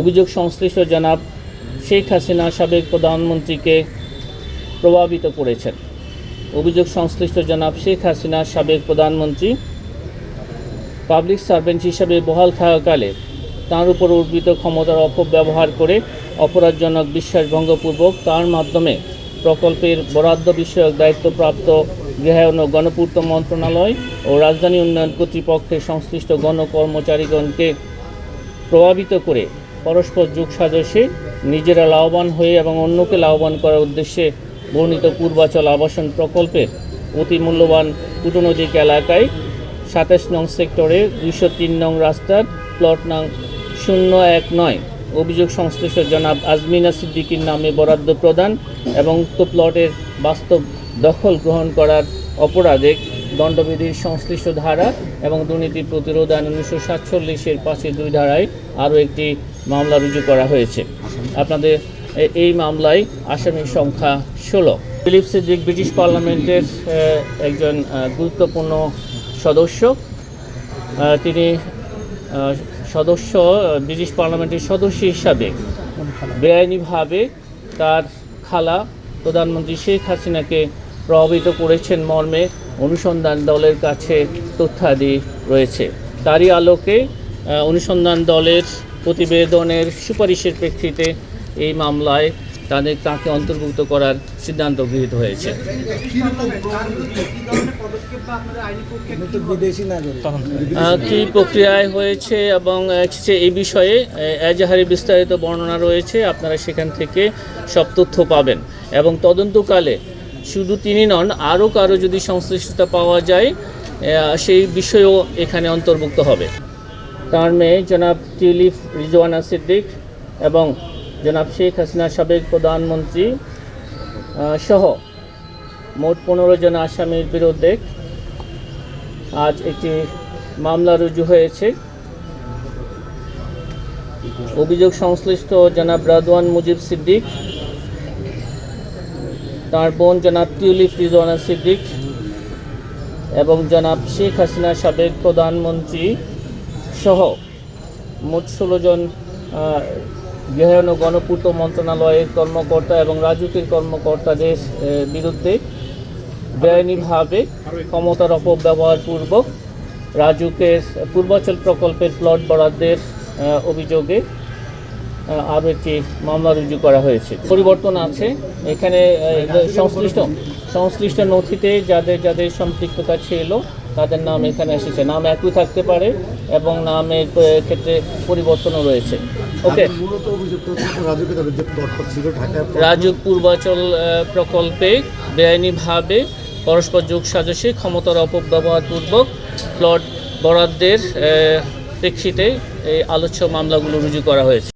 অভিযোগ সংশ্লিষ্ট জনাব শেখ হাসিনা সাবেক প্রধানমন্ত্রীকে প্রভাবিত করেছেন। অভিযোগ সংশ্লিষ্ট জনাব শেখ হাসিনা সাবেক প্রধানমন্ত্রী, পাবলিক সার্ভেন্ট হিসাবে বহাল থাকাকালে তার উপর অর্পিত ক্ষমতার অপব্যবহার করে অপরাধজনক বিশ্বাসভঙ্গপূর্বক তার মাধ্যমে প্রকল্পের বরাদ্দ বিষয়ক দায়িত্বপ্রাপ্ত গৃহায়ন ও গণপূর্ত মন্ত্রণালয় ও রাজধানী উন্নয়ন কর্তৃপক্ষের সংশ্লিষ্ট গণকর্মচারীগণকে প্রভাবিত করে পরস্পর যুগ সাজসে নিজেরা লাভবান হয়ে এবং অন্যকে লাভবান করার উদ্দেশ্যে বর্ণিত পূর্বাচল আবাসন প্রকল্পের অতি মূল্যবান কূটনৈতিক এলাকায় সাতাশ নং সেক্টরে দুইশো তিন নং রাস্তার প্লট নং শূন্য এক নয়। অভিযোগ সংশ্লিষ্ট জনাব আজমিনা সিদ্দিকীর নামে বরাদ্দ প্রদান এবং উক্ত প্লটের বাস্তব দখল গ্রহণ করার অপরাধে দণ্ডবিধির সংশ্লিষ্ট ধারা এবং দুর্নীতি প্রতিরোধ আইন উনিশশো সাতচল্লিশের পাশে দুই ধারায় আরও একটি মামলা রুজু করা হয়েছে। আপনাদের এই মামলায় আসামির সংখ্যা ষোলো। ফিলিপ সিদ্দিক, ব্রিটিশ পার্লামেন্টের একজন গুরুত্বপূর্ণ সদস্য। তিনি সদস্য ব্রিটিশ পার্লামেন্টের সদস্য হিসাবে বেআইনিভাবে তার খালা প্রধানমন্ত্রী শেখ হাসিনাকে প্রভাবিত করেছেন মর্মে অনুসন্ধান দলের কাছে তথ্যাদি রয়েছে। তারই আলোকে অনুসন্ধান দলের প্রতিবেদনের সুপারিশের প্রেক্ষিতে এই মামলায় তাদের, তাকে অন্তর্ভুক্ত করার সিদ্ধান্ত গৃহীত হয়েছে। কী প্রক্রিয়ায় হয়েছে এবং এই বিষয়ে এজাহারে বিস্তারিত বর্ণনা রয়েছে। আপনারা সেখান থেকে সব তথ্য পাবেন। এবং তদন্তকালে শুধু তিনি নন আরও কারও যদি সংশ্লিষ্টতা পাওয়া যায় সেই বিষয়েও এখানে অন্তর্ভুক্ত হবে। তার মেয়ে জনাব টিলিফ রিজওয়ানা সিদ্দিক এবং জনাব শেখ হাসিনা সাবেক প্রধানমন্ত্রী সহ মোট পনেরো জন আসামির বিরুদ্ধে আজ একটি মামলা রুজু হয়েছে। অভিযোগ সংশ্লিষ্ট জনাব রাদওয়ান মুজিব সিদ্দিক তার বোন জনাব টিউলিপ রিজওয়ানা সিদ্দিক এবং জনাব শেখ হাসিনা সাবেক প্রধানমন্ত্রী সহ মোট ষোলো জন ও গণপূর্ত মন্ত্রণালয়ের কর্মকর্তা এবং রাজুকের কর্মকর্তাদের বিরুদ্ধে বেআইনিভাবে ক্ষমতার অপব্যবহার পূর্বক রাজুকের পূর্বাচল প্রকল্পের প্লট বরাদ্দের অভিযোগে আরও একটি মামলা রুজু করা হয়েছে। পরিবর্তন আছে। এখানে সংশ্লিষ্ট সংশ্লিষ্ট নথিতে যাদের যাদের সম্পৃক্ততা ছিল তাদের নাম এখানে এসেছে। নাম একই থাকতে পারে এবং নামের ক্ষেত্রে পরিবর্তনও রয়েছে। ওকে? রাজুক পূর্বাচল প্রকল্পে বেআইনিভাবে পরস্পর যোগ সাজসে ক্ষমতার অপব্যবহারপূর্বক প্লট বরাদ্দের প্রেক্ষিতে এই আলোচ্য মামলাগুলো রুজু করা হয়েছে।